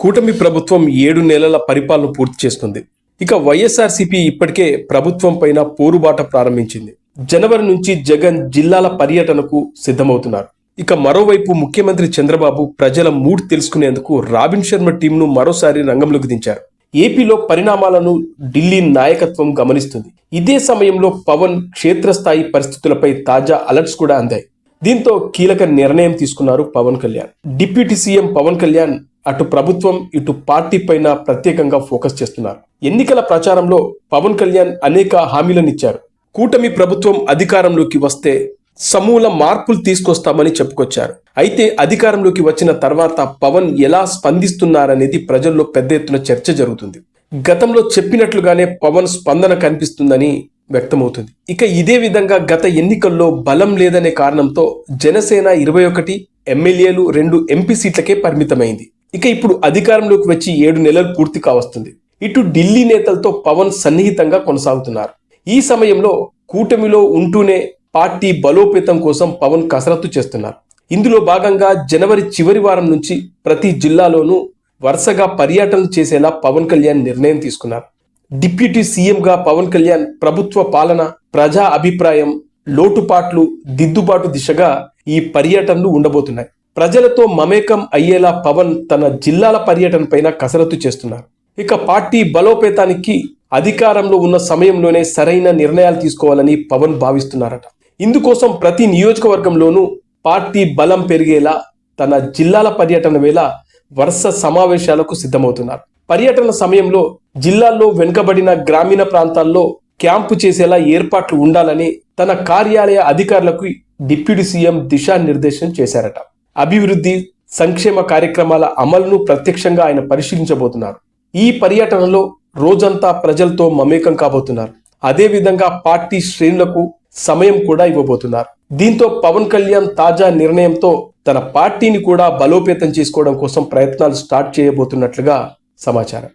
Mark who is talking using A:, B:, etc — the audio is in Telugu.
A: కూటమి ప్రభుత్వం ఏడు నెలల పరిపాలన పూర్తి చేస్తుంది. ఇక వైఎస్ఆర్సీపీ ఇప్పటికే ప్రభుత్వం పైన పోరుబాట ప్రారంభించింది. జనవరి నుంచి జగన్ జిల్లాల పర్యటనకు సిద్ధమవుతున్నారు. ఇక మరోవైపు ముఖ్యమంత్రి చంద్రబాబు ప్రజల మూడ్ తెలుసుకునేందుకు రాబిన్ శర్మ టీంను మరోసారి రంగంలోకి దించారు. ఏపీలో పరిణామాలను ఢిల్లీ నాయకత్వం గమనిస్తుంది. ఇదే సమయంలో పవన్ క్షేత్రస్థాయి పరిస్థితులపై తాజా అలర్ట్స్ కూడా అందాయి. దీంతో కీలక నిర్ణయం తీసుకున్నారు పవన్ కళ్యాణ్. డిప్యూటీ సీఎం పవన్ కళ్యాణ్ అటు ప్రభుత్వం ఇటు పార్టీ పైన ప్రత్యేకంగా ఫోకస్ చేస్తున్నారు. ఎన్నికల ప్రచారంలో పవన్ కళ్యాణ్ అనేక హామీలను ఇచ్చారు కూటమి ప్రభుత్వం అధికారంలోకి వస్తే సమూల మార్పులు తీసుకొస్తామని చెప్పుకొచ్చారు. అయితే అధికారంలోకి వచ్చిన తర్వాత పవన్ ఎలా స్పందిస్తున్నారనేది ప్రజల్లో పెద్ద ఎత్తున చర్చ జరుగుతుంది. గతంలో చెప్పినట్లుగానే పవన్ స్పందన కనిపిస్తుందని వ్యక్తమవుతుంది. ఇక ఇదే విధంగా గత ఎన్నికల్లో బలం లేదనే కారణంతో జనసేన ఇరవై ఒకటి ఎమ్మెల్యేలు రెండు ఎంపీ సీట్లకే పరిమితమైంది. ఇక ఇప్పుడు అధికారంలోకి వచ్చి ఏడు నెలలు పూర్తి కావస్తుంది. ఇటు ఢిల్లీ నేతలతో పవన్ సన్నిహితంగా కొనసాగుతున్నారు. ఈ సమయంలో కూటమిలో ఉంటూనే పార్టీ బలోపేతం కోసం పవన్ కసరత్తు చేస్తున్నారు. ఇందులో భాగంగా జనవరి చివరి వారం నుంచి ప్రతి జిల్లాలోనూ వరుసగా పర్యటనలు చేసేలా పవన్ కళ్యాణ్ నిర్ణయం తీసుకున్నారు. డిప్యూటీ సీఎంగా పవన్ కళ్యాణ్ ప్రభుత్వ పాలన ప్రజా అభిప్రాయం లోటుపాట్లు దిద్దుబాటు దిశగా ఈ పర్యటనలు ఉండబోతున్నాయి. ప్రజలతో మమేకం అయ్యేలా పవన్ తన జిల్లాల పర్యటన పైన కసరత్తు చేస్తున్నారు. ఇక పార్టీ బలోపేతానికి అధికారంలో ఉన్న సమయంలోనే సరైన నిర్ణయాలు తీసుకోవాలని పవన్ భావిస్తున్నారట. ఇందుకోసం ప్రతి నియోజకవర్గంలోనూ పార్టీ బలం పెరిగేలా తన జిల్లాల పర్యటన వేళ వరుస సమావేశాలకు సిద్ధమవుతున్నారు. పర్యటన సమయంలో జిల్లాల్లో వెనుకబడిన గ్రామీణ ప్రాంతాల్లో క్యాంపు చేసేలా ఏర్పాట్లు ఉండాలని తన కార్యాలయ అధికారులకు డిప్యూటీ సీఎం దిశానిర్దేశం చేశారట. అభివృద్ధి సంక్షేమ కార్యక్రమాల అమలును ప్రత్యక్షంగా ఆయన పరిశీలించబోతున్నారు. ఈ పర్యటనలో రోజంతా ప్రజలతో మమేకం కాబోతున్నారు. అదేవిధంగా పార్టీ శ్రేణులకు సమయం కూడా ఇవ్వబోతున్నారు. దీంతో పవన్ కళ్యాణ్ తాజా నిర్ణయంతో తన పార్టీని కూడా బలోపేతం చేసుకోవడం కోసం ప్రయత్నాలు స్టార్ట్ చేయబోతున్నట్లుగా సమాచారం.